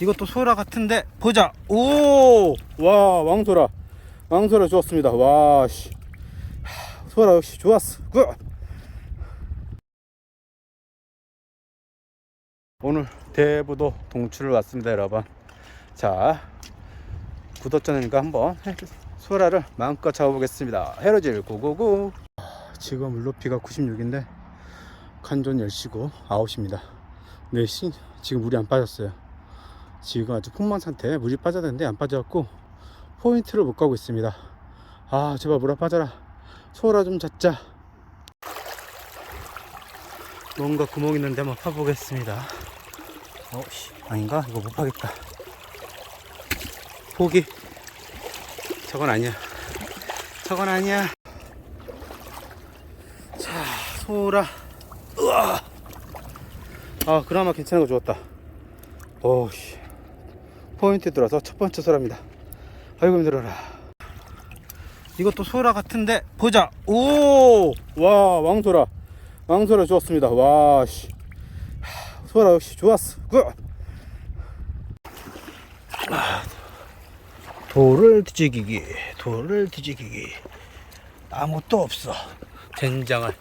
이것도 소라 같은데 보자. 오! 와, 왕소라. 왕소라 좋았습니다. 와, 씨. 하, 소라 역시 좋았어. 굿. 오늘 대부도 동출을 왔습니다, 여러분. 자, 구독자님과 한번 소라를 마음껏 잡아보겠습니다. 헤로질 고고고. 지금 물높이가 96인데 간존 10시고 9시입니다. 4시 지금 물이 안 빠졌어요. 지금 아주 풍만 상태 물이 빠져야 되는데 안 빠져갖고 포인트를 못 가고 있습니다. 아 제발 물아 빠져라. 소라 좀 잡자. 뭔가 구멍 있는데 한번 파보겠습니다. 어, 씨, 아닌가? 이거 못 파겠다. 포기. 저건 아니야. 저건 아니야. 자, 소라. 으아. 아, 그나마 괜찮은 거 좋았다. 오, 씨. 포인트 들어서 첫 번째 소라입니다. 아이고, 힘들어라. 이것도 소라 같은데, 보자. 오! 와, 왕소라. 왕소라 좋았습니다. 와, 씨. 하, 소라 역시 좋았어. 굿! 아, 돌을 뒤지기기, 돌을 뒤지기기. 아무것도 없어. 된장을.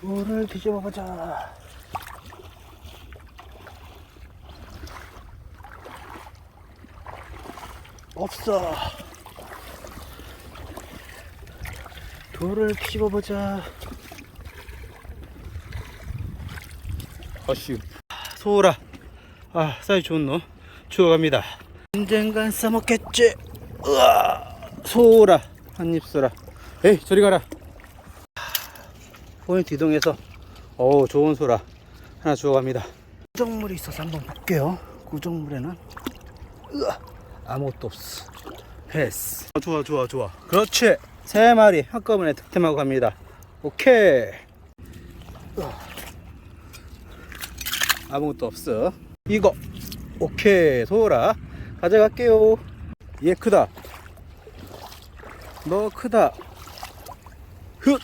돌을 뒤집어 보자. 없어. 돌을 뒤집어 보자. 아씨, 소라. 아, 사이즈 좋은 놈. 주워갑니다. 언젠간 써먹겠지. 으아, 소라. 한입 소라. 에이, 저리 가라. 포인트 이동해서 어우 좋은 소라 하나 주워갑니다 구정물이 있어서 한번 볼게요 구정물에는 으아, 아무것도 없어. 패스. 어, 좋아 좋아 좋아. 그렇지. 세 마리 한꺼번에 득템하고 갑니다. 오케이. 아무것도 없어. 이거. 오케이. 소라 가져갈게요. 얘 크다. 너 크다. 흑.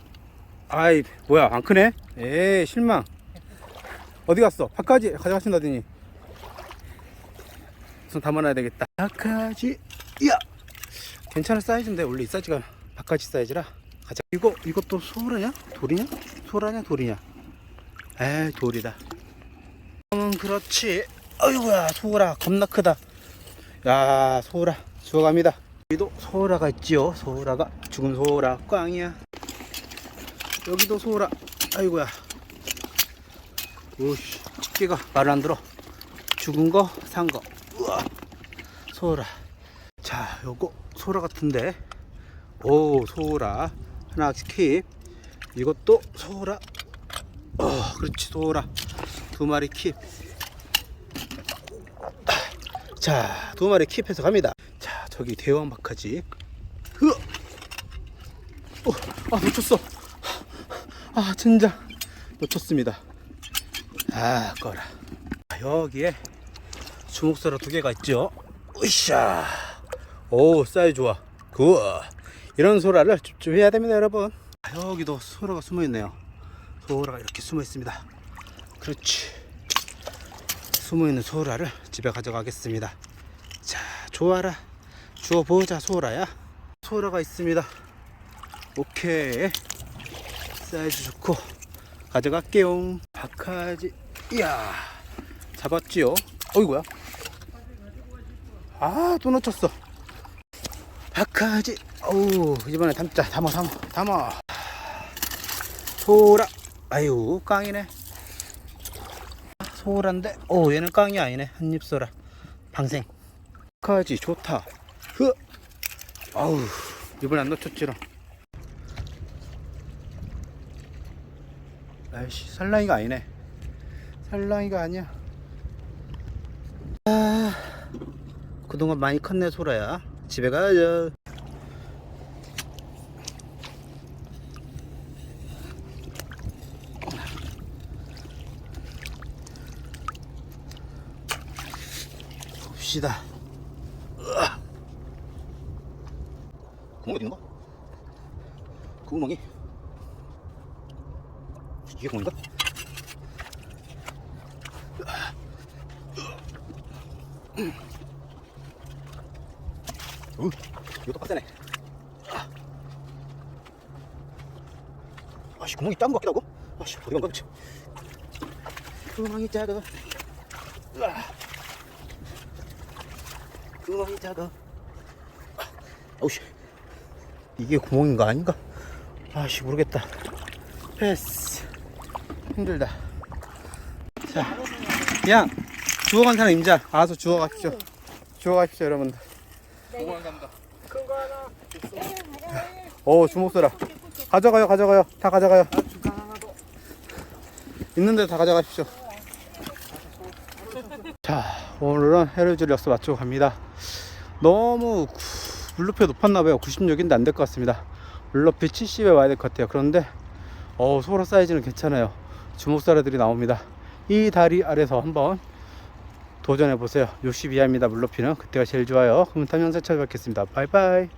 아이 뭐야. 안 크네? 에이 실망. 어디 갔어? 밥까지 가져가신다더니 우선 담아놔야 되겠다. 밥까지 야! 괜찮은 사이즈인데 원래 이 사이즈가 밥까지 사이즈라. 가자. 이거 이것도 소라냐? 돌이냐? 소라냐? 돌이냐? 에이 돌이다. 음 그렇지. 아이고야 소라. 겁나 크다. 야 소라. 주워갑니다. 여기도 소라가 있지요. 소라가 죽은 소라. 꽝이야. 여기도 소라. 아이고야. 오씨 집게가 말 안 들어. 죽은 거 산거 우와. 소라. 자 요거 소라 같은데. 오 소라. 하나 킵. 이것도 소라. 어 그렇지 소라. 두 마리 킵 자 두 마리 킵해서 갑니다. 자 저기 대왕 박하지. 흐! 어, 아 놓쳤어. 아 진짜 놓쳤습니다. 아 꺼라. 여기에 주먹소라 두 개가 있죠? 으쌰. 오 사이즈 좋아. 굿. 이런 소라를 줍줍해야 됩니다 여러분. 아, 여기도 소라가 숨어 있네요. 소라가 이렇게 숨어 있습니다. 그렇지. 숨어 있는 소라를 집에 가져가겠습니다. 자 좋아라. 주워 보자 소라야. 소라가 있습니다. 오케이. 사이즈 좋고. 가져갈게요 박하지. 이야. 잡았지요? 어이구야 아 또 놓쳤어. 박하지. 어우 이번에 담자 담아 담아 담아 소라. 아유 깡이네. 소란데 오 얘는 깡이 아니네. 한입 소라. 방생. 박하지 좋다. 흐. 아우 이번에 안 놓쳤지롱. 아이씨 살랑이가 아니네. 살랑이가 아니야. 아 그동안 많이 컸네 소라야 집에 가야죠 봅시다 구멍 어디 있는가? 구멍이 이게 구멍인가? 음. 우, 이것도 빡세네. 아씨, 구멍이 작은 것 같기도 하고. 아씨, 어디 간가 보지. 구멍이 작아. 구멍이 작아. 아우씨. 이게 구멍인 거 아닌가? 아씨, 모르겠다. 패스. 힘들다. 자, 그냥 주워간 사람 임자. 알아서 주워 가십시오. 주워 가십시오, 여러분들. 오 주먹소라. 가져가요 가져가요. 다 가져가요. 있는데 다 가져가십시오. 자 오늘은 헤르질 역수 마치고 갑니다. 너무 구- 물높이가 높았나봐요. 96인데 안 될 것 같습니다. 물높이 70에 와야 될 것 같아요. 그런데 어 소라 사이즈는 괜찮아요. 주먹사라들이 나옵니다. 이 다리 아래서 한번 도전해 보세요. 60 이하입니다. 물 높이는. 그때가 제일 좋아요. 그럼 다음 영상 찾아뵙겠습니다. 바이바이